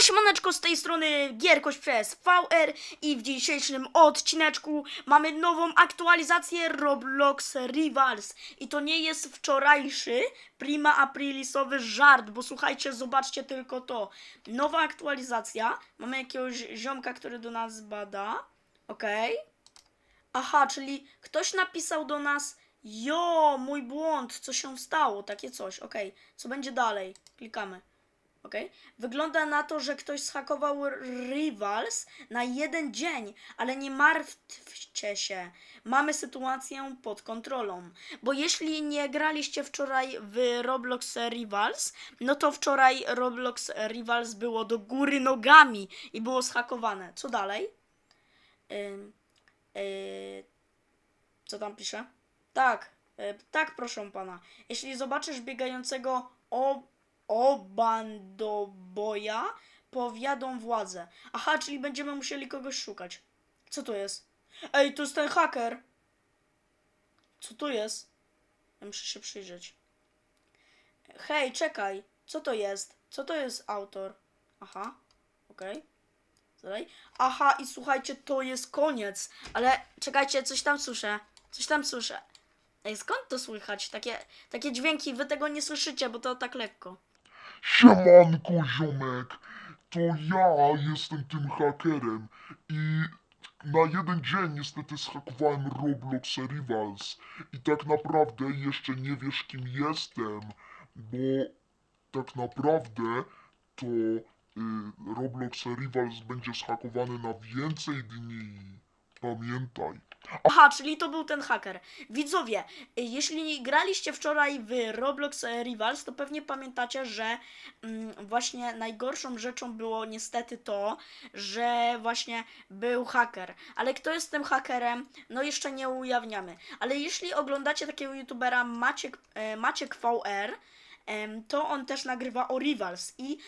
Siema, siemaneczko, z tej strony Gierkoś przez VR i w dzisiejszym odcineczku mamy nową aktualizację Roblox Rivals i to nie jest wczorajszy prima aprilisowy żart, bo słuchajcie, zobaczcie tylko to. Nowa aktualizacja, mamy jakiegoś ziomka, który do nas bada, okej. Aha, czyli ktoś napisał do nas Jo, mój błąd, co się stało, takie coś, okej. Co będzie dalej? Klikamy. Okej. Wygląda na to, że ktoś zhakował Rivals na jeden dzień, ale nie martwcie się. Mamy sytuację pod kontrolą. Bo jeśli nie graliście wczoraj w Roblox Rivals, no to wczoraj Roblox Rivals było do góry nogami i było zhakowane. Co dalej? Ym, yy, co tam pisze? Tak, y, tak, proszę pana. Jeśli zobaczysz biegającego o, obandoboja, powiadą władzę. Aha, czyli będziemy musieli kogoś szukać. Co to jest? Ej, to jest ten haker. Co to jest? Ja muszę się przyjrzeć. Hej, czekaj. Co to jest? Co to jest autor? Aha, okej. Dalej. Aha, i słuchajcie, to jest koniec. Ale czekajcie, coś tam słyszę. Coś tam słyszę. Ej, skąd to słychać? Takie, takie dźwięki, wy tego nie słyszycie, bo to tak lekko. Siemanko ziomek, to ja jestem tym hakerem i na jeden dzień niestety zhakowałem Roblox Rivals i tak naprawdę jeszcze nie wiesz kim jestem, bo tak naprawdę to y, Roblox Rivals będzie zhakowany na więcej dni. Pamiętaj. Aha, czyli to był ten haker. Widzowie, jeśli graliście wczoraj w Roblox Rivals, to pewnie pamiętacie, że mm, właśnie najgorszą rzeczą było niestety to, że właśnie był haker. Ale kto jest tym hakerem? No jeszcze nie ujawniamy. Ale jeśli oglądacie takiego youtubera Maciek, e, Maciek VR, to on też nagrywa o Rivals i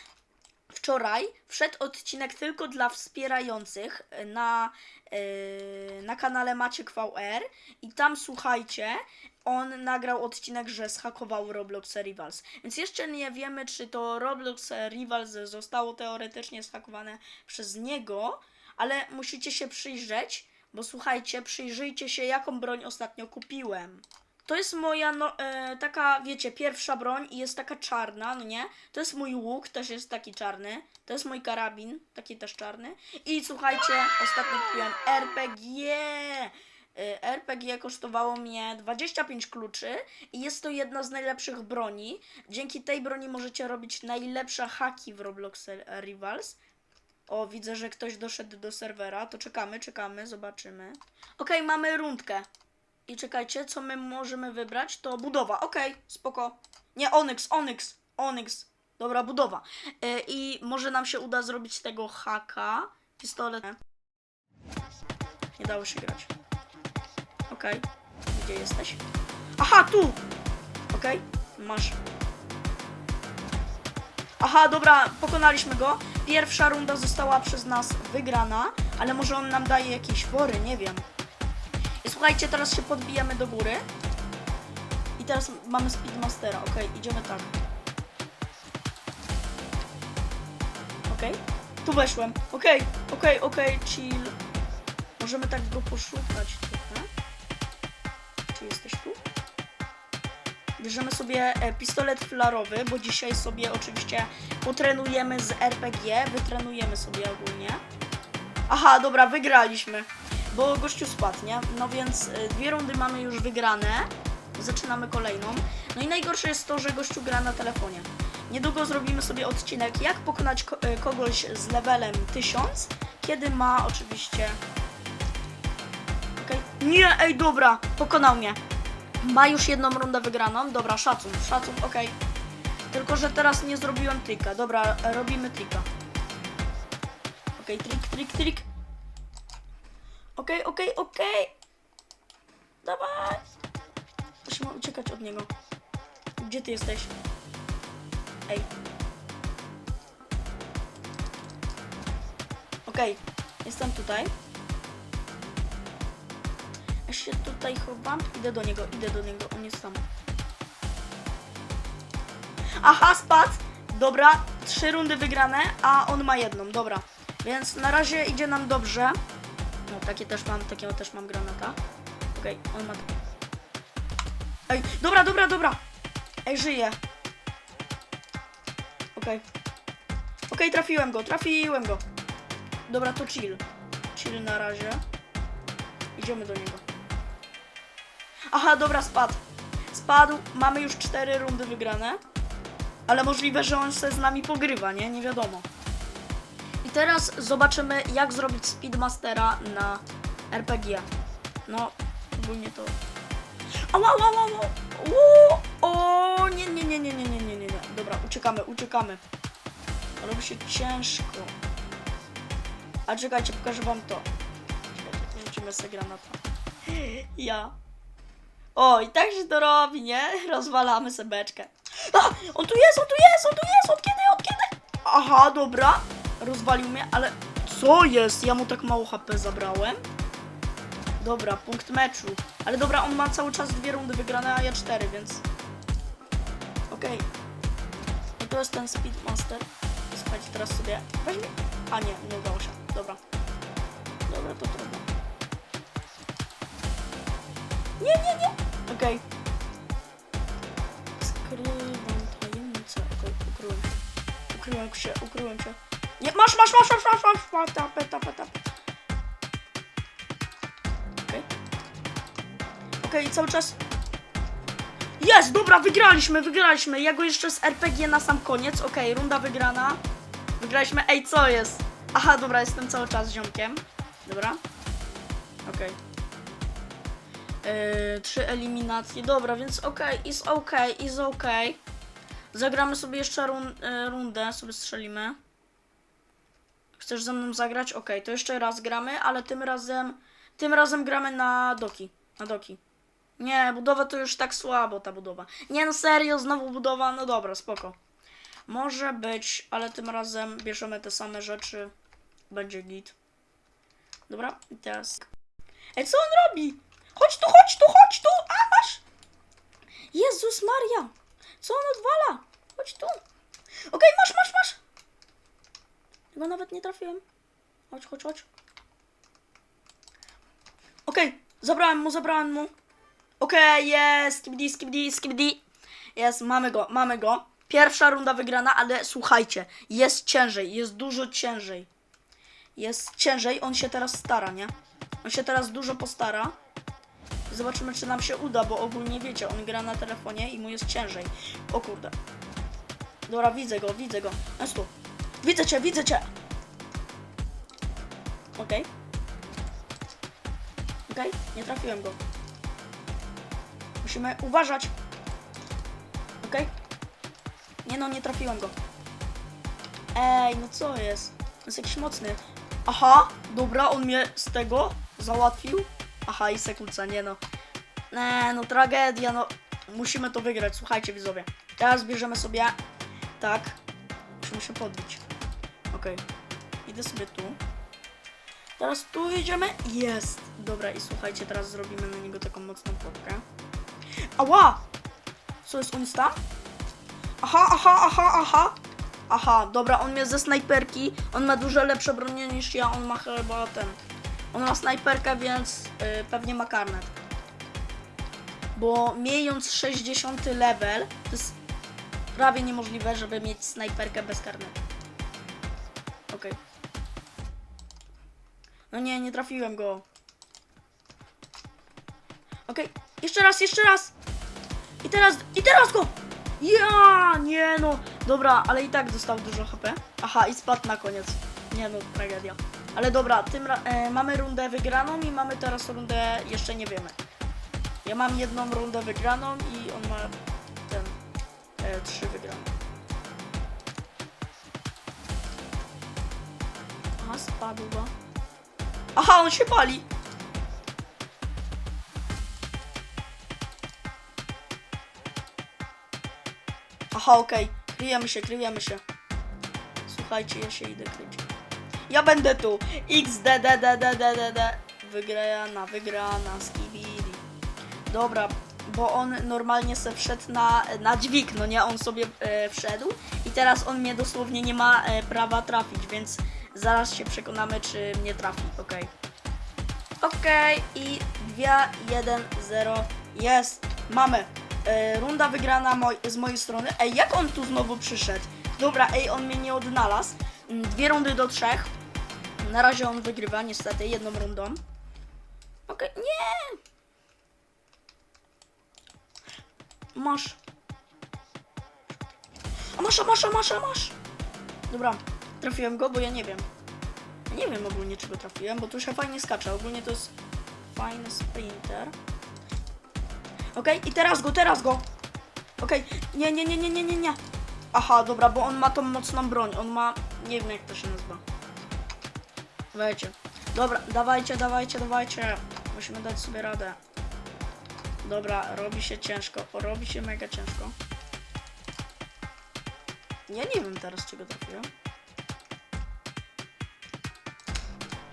Wczoraj wszedł odcinek tylko dla wspierających na, yy, na kanale Maciek VR i tam słuchajcie, on nagrał odcinek, że zhakował Roblox Rivals. Więc jeszcze nie wiemy, czy to Roblox Rivals zostało teoretycznie zhakowane przez niego, ale musicie się przyjrzeć, bo słuchajcie, przyjrzyjcie się, jaką broń ostatnio kupiłem. To jest moja, no, e, taka, wiecie, pierwsza broń i jest taka czarna, no nie? To jest mój łuk, też jest taki czarny. To jest mój karabin, taki też czarny. I słuchajcie, ostatnio kupiłem RPG. E, RPG kosztowało mnie 25 kluczy i jest to jedna z najlepszych broni. Dzięki tej broni możecie robić najlepsze haki w Roblox Rivals. O, widzę, że ktoś doszedł do serwera. To czekamy, czekamy, zobaczymy. Okej, mamy rundkę. I czekajcie, co my możemy wybrać? To budowa. Okej, spoko. Nie, Onyx, Onyx, Onyx. Dobra, budowa. E, I może nam się uda zrobić tego haka. Pistolet. Nie dało się grać. Okej. Gdzie jesteś? Aha, tu! Okej, masz. Aha, dobra, pokonaliśmy go. Pierwsza runda została przez nas wygrana, ale może on nam daje jakieś fory, nie wiem. Słuchajcie, teraz się podbijamy do góry. I teraz mamy Speedmastera. Okej, idziemy tak. Okej. Tu weszłem. Okej, okej, okej, chill. Możemy tak go poszukać trochę. Czy jesteś tu? Bierzemy sobie e, pistolet flarowy, bo dzisiaj sobie oczywiście potrenujemy z RPG. Wytrenujemy sobie ogólnie. Aha, dobra, wygraliśmy bo gościu spadł, nie? No więc y, dwie rundy mamy już wygrane. Zaczynamy kolejną. No i najgorsze jest to, że gościu gra na telefonie. Niedługo zrobimy sobie odcinek, jak pokonać ko y, kogoś z levelem 1000, kiedy ma oczywiście... Okej. Nie, ej, dobra, pokonał mnie. Ma już jedną rundę wygraną. Dobra, szacun, szacun, okej. Tylko, że teraz nie zrobiłem trika. Dobra, robimy trika. Okej, trik, trik, trik. Okej, okej, okej. Dawaj. Musimy uciekać od niego. Gdzie ty jesteś? Ej. Okej, jestem tutaj. Ja się tutaj chowam. Idę do niego, idę do niego. On jest tam. Aha, spadł. Dobra, trzy rundy wygrane, a on ma jedną, dobra. Więc na razie idzie nam dobrze. No, takie też mam, takiego też mam granata. Okej, on ma... Ej, dobra, dobra, dobra. Ej, żyje. Okej. Okej, trafiłem go, trafiłem go. Dobra, to chill. Chill na razie. Idziemy do niego. Aha, dobra, spadł. Spadł, mamy już cztery rundy wygrane. Ale możliwe, że on se z nami pogrywa, nie? Nie wiadomo. Teraz zobaczymy, jak zrobić Speedmastera na RPG. No, ogólnie to... Ała, ała, ała, ała. O, nie, nie, nie, nie, nie, nie, nie, nie, nie. Dobra, uciekamy, uciekamy. Robi się ciężko. A czekajcie, pokażę wam to. Czekajcie, sobie granata. Ja. O, i tak się to robi, nie? Rozwalamy sebeczkę. A! On tu jest, on tu jest, on tu jest! Od kiedy, od kiedy? Aha, dobra. Rozwalił mnie, ale... Co jest? Ja mu tak mało HP zabrałem. Dobra, punkt meczu. Ale dobra, on ma cały czas dwie rundy wygrane, a ja cztery, więc... Okej. I to jest ten Speedmaster. Słuchajcie, teraz sobie... Weźmie... A nie, nie udało się. Dobra. Dobra, to trudno. Nie, nie, nie! Okej. Skrywam tajemnicę. Okej, ukryłem się. Ukryłem się, ukryłem się. Nie, masz, masz, masz, masz, masz, masz, masz, tapę, tapę, tapę. Okej. Okej, cały czas... Jest, dobra, wygraliśmy, wygraliśmy. Ja go jeszcze z RPG na sam koniec. Okej, runda wygrana. Wygraliśmy. Ej, co jest? Aha, dobra, jestem cały czas ziomkiem. Dobra. Okej. Yy, trzy eliminacje. Dobra, więc okej, is okej, is okej. Zagramy sobie jeszcze run, yy, rundę, sobie strzelimy. Chcesz ze mną zagrać? Okej, to jeszcze raz gramy, ale tym razem tym razem gramy na doki. Na doki. Nie, budowa to już tak słabo ta budowa. Nie no serio, znowu budowa, no dobra, spoko. Może być, ale tym razem bierzemy te same rzeczy. Będzie git. Dobra, i teraz. Ej, co on robi? Chodź tu, chodź tu, chodź tu! A, masz! Jezus Maria! Co on odwala? Chodź tu! Okej, masz, masz, masz! Chyba nawet nie trafiłem. Chodź, chodź, chodź. Okej, zabrałem mu, zabrałem mu. Okej, jest, skibidi, skibidi, skibidi. Jest, mamy go, mamy go. Pierwsza runda wygrana, ale słuchajcie, jest ciężej, jest dużo ciężej. Jest ciężej, on się teraz stara, nie? On się teraz dużo postara. Zobaczymy, czy nam się uda, bo ogólnie wiecie, on gra na telefonie i mu jest ciężej. O kurde. Dobra, widzę go, widzę go. Jest tu. Widzę cię, widzę cię. Okej. Okej, nie trafiłem go. Musimy uważać. Okej. Nie no, nie trafiłem go. Ej, no co jest? Jest jakiś mocny. Aha, dobra, on mnie z tego załatwił. Aha, i sekundca, nie no. Nie, no tragedia, no. Musimy to wygrać, słuchajcie widzowie. Teraz bierzemy sobie, tak. Musimy się podbić. Okej. Idę sobie tu. Teraz tu idziemy. Jest. Dobra, i słuchajcie, teraz zrobimy na niego taką mocną podkę. Ała! Co jest, on tam? Aha, aha, aha, aha. Aha, dobra, on mnie ze snajperki. On ma dużo lepsze bronie niż ja. On ma chyba ten. On ma snajperkę, więc yy, pewnie ma karnet. Bo miejąc 60 level, to jest prawie niemożliwe, żeby mieć snajperkę bez karnetu. Okej. No nie, nie trafiłem go. Okej, jeszcze raz, jeszcze raz. I teraz, i teraz go! Ja, nie no. Dobra, ale i tak dostał dużo HP. Aha, i spadł na koniec. Nie no, tragedia. Ale dobra, tym e, mamy rundę wygraną i mamy teraz rundę, jeszcze nie wiemy. Ja mam jedną rundę wygraną i on ma ten, e, trzy wygrane. Spadł go. Aha, on się pali. Aha, okej. Kryjemy się, kryjemy się. Słuchajcie, ja się idę kryć. Ja będę tu. X, D, D, D, D, D, D, D. Wygrana, wygrana, skibidi. Dobra, bo on normalnie se wszedł na, na dźwig, no nie? On sobie e, wszedł i teraz on mnie dosłownie nie ma e, prawa trafić, więc zaraz się przekonamy, czy mnie trafi. Okej. Okej, i 2, 1, 0. Jest! Mamy! E, runda wygrana moj, z mojej strony. Ej, jak on tu znowu przyszedł? Dobra, ej, on mnie nie odnalazł. Mm, Dwie rundy do trzech. Na razie on wygrywa, niestety, jedną rundą. Okej, nie! Masz. A masz, a masz, a masz, a masz. Dobra, trafiłem go, bo ja nie wiem. Nie wiem ogólnie, czego trafiłem, bo tu się fajnie skacze. Ogólnie to jest fajny sprinter. Okej, i teraz go, teraz go. Okej, nie, nie, nie, nie, nie, nie, nie. Aha, dobra, bo on ma tą mocną broń. On ma, nie wiem jak to się nazywa. Dawajcie. Dobra, dawajcie, dawajcie, dawajcie. Musimy dać sobie radę. Dobra, robi się ciężko. Robi się mega ciężko. Ja nie wiem teraz, czego trafiłem.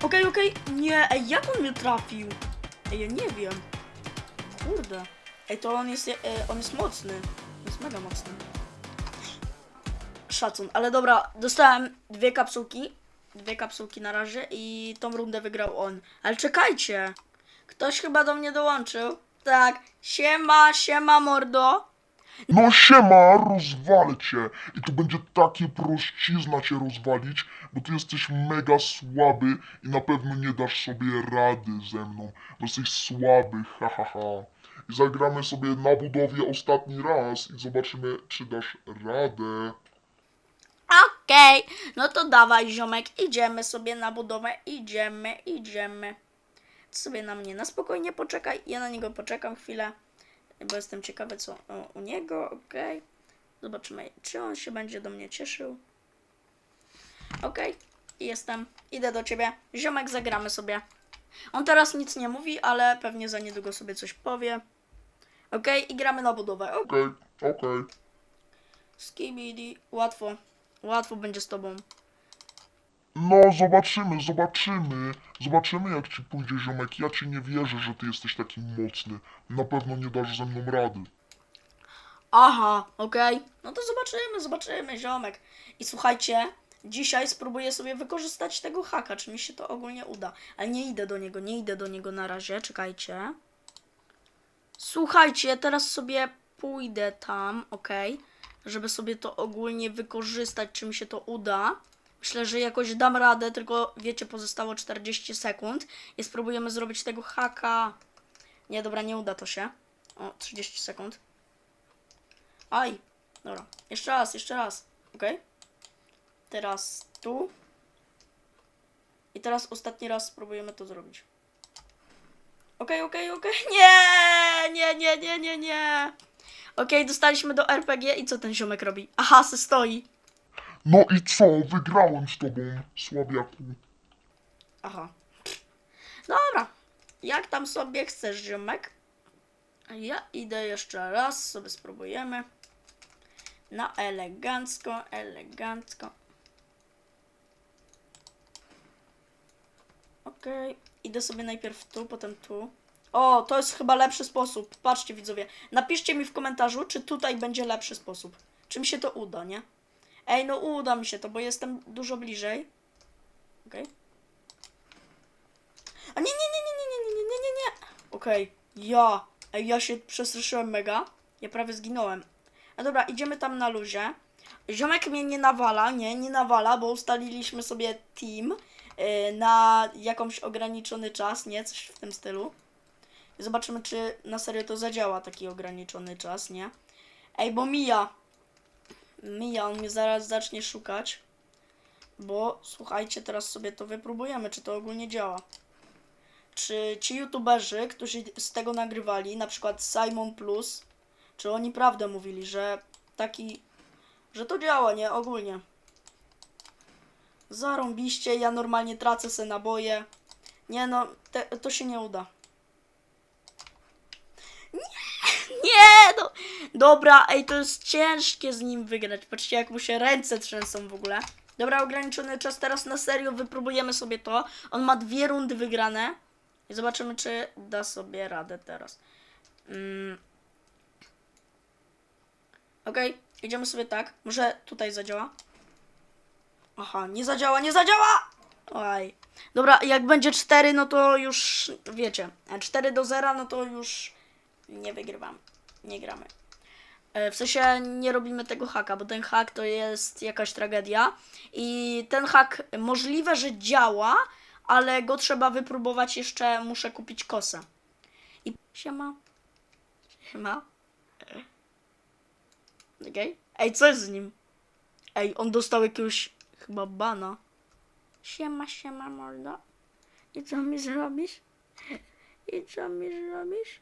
Okej, okej. Nie, ej, jak on mnie trafił? Ej, ja nie wiem. Kurde. Ej, to on jest, e, on jest mocny. Jest mega mocny. Szacun, ale dobra, dostałem dwie kapsułki. Dwie kapsułki na razie i tą rundę wygrał on. Ale czekajcie. Ktoś chyba do mnie dołączył. Tak, siema, siema mordo. No siema, rozwalę cię. I to będzie takie prościzna cię rozwalić, bo ty jesteś mega słaby i na pewno nie dasz sobie rady ze mną, bo jesteś słaby, ha ha ha. I zagramy sobie na budowie ostatni raz i zobaczymy, czy dasz radę. Okej, no to dawaj ziomek, idziemy sobie na budowę, idziemy, idziemy. Ty sobie na mnie na spokojnie poczekaj, ja na niego poczekam chwilę, bo jestem ciekawy co o, u niego, okej. Zobaczymy, czy on się będzie do mnie cieszył. Okej, jestem, idę do ciebie. Ziomek, zagramy sobie. On teraz nic nie mówi, ale pewnie za niedługo sobie coś powie. Okej, i gramy na budowę. Okej, okej. Skibidi, łatwo. Łatwo będzie z tobą. No, zobaczymy, zobaczymy. Zobaczymy, jak ci pójdzie, ziomek. Ja ci nie wierzę, że ty jesteś taki mocny. Na pewno nie dasz ze mną rady. Aha, okej. No to zobaczymy, zobaczymy, ziomek. I słuchajcie, dzisiaj spróbuję sobie wykorzystać tego haka, czy mi się to ogólnie uda. Ale nie idę do niego, nie idę do niego na razie, czekajcie. Słuchajcie, teraz sobie pójdę tam, okej, żeby sobie to ogólnie wykorzystać, czy mi się to uda. Myślę, że jakoś dam radę, tylko wiecie, pozostało 40 sekund i spróbujemy zrobić tego haka. Nie, dobra, nie uda to się. O, 30 sekund. Aj, dobra. Jeszcze raz, jeszcze raz. Ok? Teraz tu. I teraz ostatni raz spróbujemy to zrobić. Okej, okej, okej. Nie, nie, nie, nie, nie, nie. Okej, dostaliśmy do RPG i co ten ziomek robi? Aha, se stoi. No i co? Wygrałem z tobą, słabiaku. Aha. Dobra. Jak tam sobie chcesz, ziomek? Ja idę jeszcze raz, sobie spróbujemy. Na elegancko, elegancko. Okej. Idę sobie najpierw tu, potem tu. O, to jest chyba lepszy sposób. Patrzcie, widzowie. Napiszcie mi w komentarzu, czy tutaj będzie lepszy sposób. Czy mi się to uda, nie? Ej, no uda mi się to, bo jestem dużo bliżej. Okej. A nie, nie, nie, nie, nie, nie, nie, nie, nie, nie. Okej, ja. Ej, ja się przestraszyłem mega. Ja prawie zginąłem. A dobra, idziemy tam na luzie. Ziomek mnie nie nawala, nie, nie nawala, bo ustaliliśmy sobie team yy, na jakąś ograniczony czas, nie? Coś w tym stylu. Zobaczymy, czy na serio to zadziała taki ograniczony czas, nie? Ej, bo mija. Mija, on mnie zaraz zacznie szukać. Bo słuchajcie, teraz sobie to wypróbujemy, czy to ogólnie działa czy ci youtuberzy, którzy z tego nagrywali, na przykład Simon Plus, czy oni prawdę mówili, że taki, że to działa, nie? Ogólnie. Zarąbiście, ja normalnie tracę se naboje. Nie no, te, to się nie uda. Nie, no. Dobra, ej, to jest ciężkie z nim wygrać. Patrzcie, jak mu się ręce trzęsą w ogóle. Dobra, ograniczony czas, teraz na serio wypróbujemy sobie to. On ma dwie rundy wygrane. I zobaczymy, czy da sobie radę teraz. Mm. Okej, idziemy sobie tak. Może tutaj zadziała? Aha, nie zadziała, nie zadziała! Oj. Dobra, jak będzie 4, no to już wiecie. A 4 do 0, no to już nie wygrywam. Nie gramy. E, W sensie nie robimy tego haka, bo ten hak to jest jakaś tragedia. I ten hak możliwe, że działa, ale go trzeba wypróbować jeszcze. Muszę kupić kosę. I siema. Siema. Okej. Ej, co jest z nim? Ej, on dostał jakiegoś chyba bana. Siema, siema, mordo. I co mi zrobisz? I co mi zrobisz?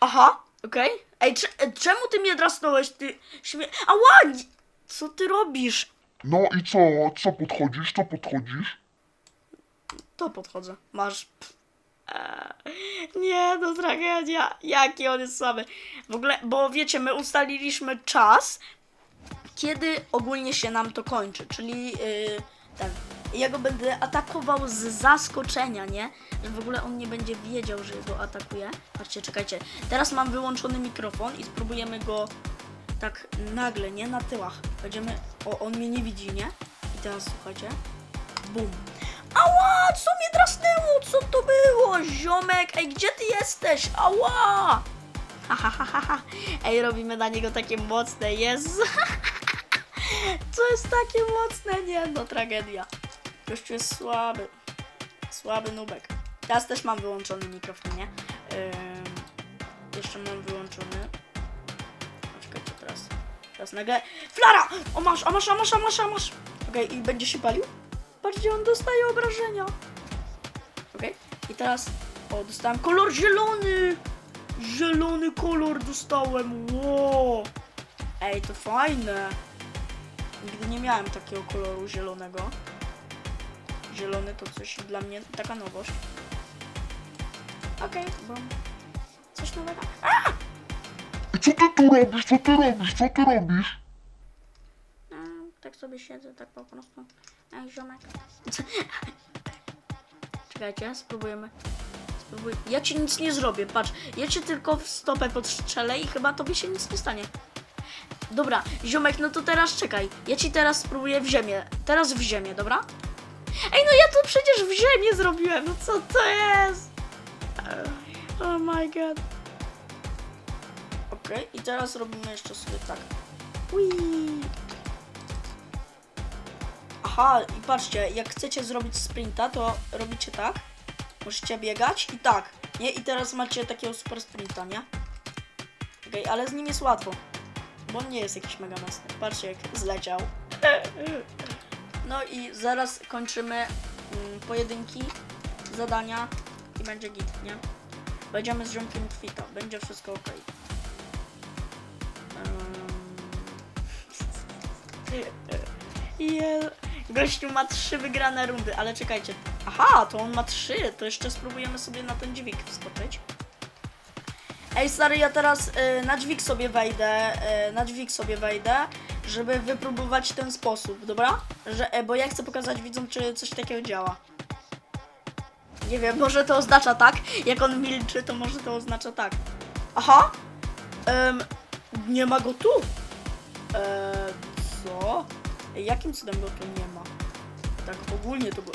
Aha, okej. Ej, cze- e, czemu ty mnie drasnąłeś, ty śmie... Ała! Co ty robisz? No i co? Co podchodzisz? Co podchodzisz? To podchodzę. Masz. Eee, nie, no tragedia. Jaki on jest słaby. W ogóle, bo wiecie, my ustaliliśmy czas, kiedy ogólnie się nam to kończy, czyli yy, ten. Ja go będę atakował z zaskoczenia, nie? Że w ogóle on nie będzie wiedział, że go atakuje. Patrzcie, czekajcie. Teraz mam wyłączony mikrofon i spróbujemy go tak nagle, nie? Na tyłach. Będziemy... O, on mnie nie widzi, nie? I teraz słuchajcie. Bum. Ała, co mnie drasnęło? Co to było? Ziomek, ej, gdzie ty jesteś? Ała! Ha, ha, ha, ha. Ej, robimy na niego takie mocne, jest. Co jest takie mocne? Nie, no tragedia. Gościu jest słaby. Słaby nubek. Teraz też mam wyłączony mikrofon, nie? Ym, jeszcze mam wyłączony. Czekajcie teraz. Teraz nagle. Flara! O masz, a masz, a masz, a masz, a masz. Okej, i będzie się palił? Patrzcie, on dostaje obrażenia. Okej, i teraz. O, dostałem kolor zielony! Zielony kolor dostałem. Wow! Ej, to fajne. Nigdy nie miałem takiego koloru zielonego. Zielony to coś dla mnie taka nowość. Okej, bo coś nowego. I co ty tu robisz? Co ty robisz? Co ty robisz? A, tak sobie siedzę, tak po prostu. Ej, ziomek. Czekajcie, spróbujemy. Spróbuj. Ja ci nic nie zrobię, patrz. Ja cię tylko w stopę podstrzelę i chyba tobie się nic nie stanie. Dobra, ziomek, no to teraz czekaj. Ja ci teraz spróbuję w ziemię. Teraz w ziemię, dobra? Ej, no ja to przecież w ziemię zrobiłem. No co to jest? Oh my god. Okej, i teraz robimy jeszcze sobie tak. Whee. Aha, i patrzcie, jak chcecie zrobić sprinta, to robicie tak. Musicie biegać i tak, nie? I teraz macie takiego super sprinta, nie? Okej, ale z nim jest łatwo. Bo on nie jest jakiś mega mocny. Patrzcie, jak zleciał. No i zaraz kończymy mm, pojedynki, zadania i będzie git, nie? Będziemy z ziomkiem kwita, będzie wszystko ok. Je... Gościu ma trzy wygrane rundy, ale czekajcie. Aha, to on ma trzy, to jeszcze spróbujemy sobie na ten dźwig wskoczyć. Ej, stary, ja teraz y, na dźwig sobie wejdę, y, na dźwig sobie wejdę, żeby wypróbować ten sposób, dobra? Że, e, bo ja chcę pokazać widzom, czy coś takiego działa. Nie wiem, może to oznacza tak. Jak on milczy, to może to oznacza tak. Aha! Em, nie ma go tu. Eee, co? Jakim cudem go tu nie ma? Tak ogólnie to go...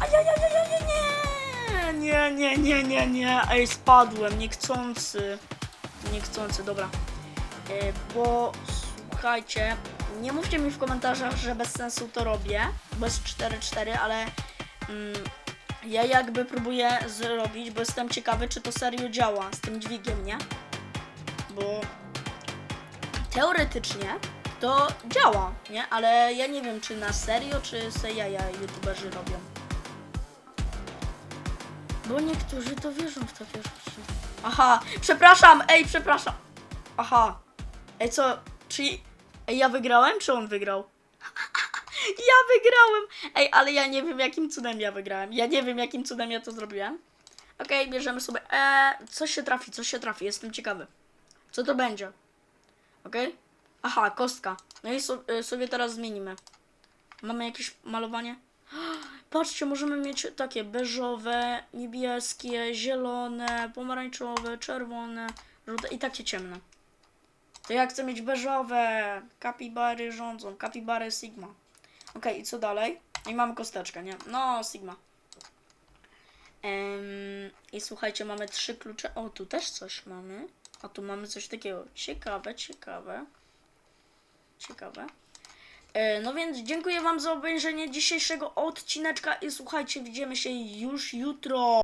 Ajajajajaj, nie! Nie, nie, nie, nie, nie. Ej, spadłem, niechcący. Niechcący, dobra. E, bo słuchajcie, nie mówcie mi w komentarzach, że bez sensu to robię, bez 4-4, ale mm, ja jakby próbuję zrobić, bo jestem ciekawy, czy to serio działa z tym dźwigiem, nie? Bo teoretycznie to działa, nie? Ale ja nie wiem, czy na serio, czy se jaja youtuberzy robią. Bo niektórzy to wierzą w takie rzeczy. Aha, przepraszam, ej, przepraszam. Aha. Ej, co? Czy. Ej, ja wygrałem, czy on wygrał? ja wygrałem! Ej, ale ja nie wiem, jakim cudem ja wygrałem. Ja nie wiem, jakim cudem ja to zrobiłem. Okej, bierzemy sobie. Eee, coś się trafi, coś się trafi, jestem ciekawy. Co to będzie? Okej? Aha, kostka. No i so, y, sobie teraz zmienimy. Mamy jakieś malowanie? Patrzcie, możemy mieć takie beżowe, niebieskie, zielone, pomarańczowe, czerwone, żółte i takie ciemne. To ja chcę mieć beżowe. Kapibary rządzą. Kapibary Sigma. Okej, i co dalej? I mamy kosteczkę, nie? No, Sigma. Em, I słuchajcie, mamy trzy klucze. O, tu też coś mamy. A tu mamy coś takiego. Ciekawe, ciekawe. Ciekawe. E, no więc dziękuję Wam za obejrzenie dzisiejszego odcineczka i słuchajcie, widzimy się już jutro.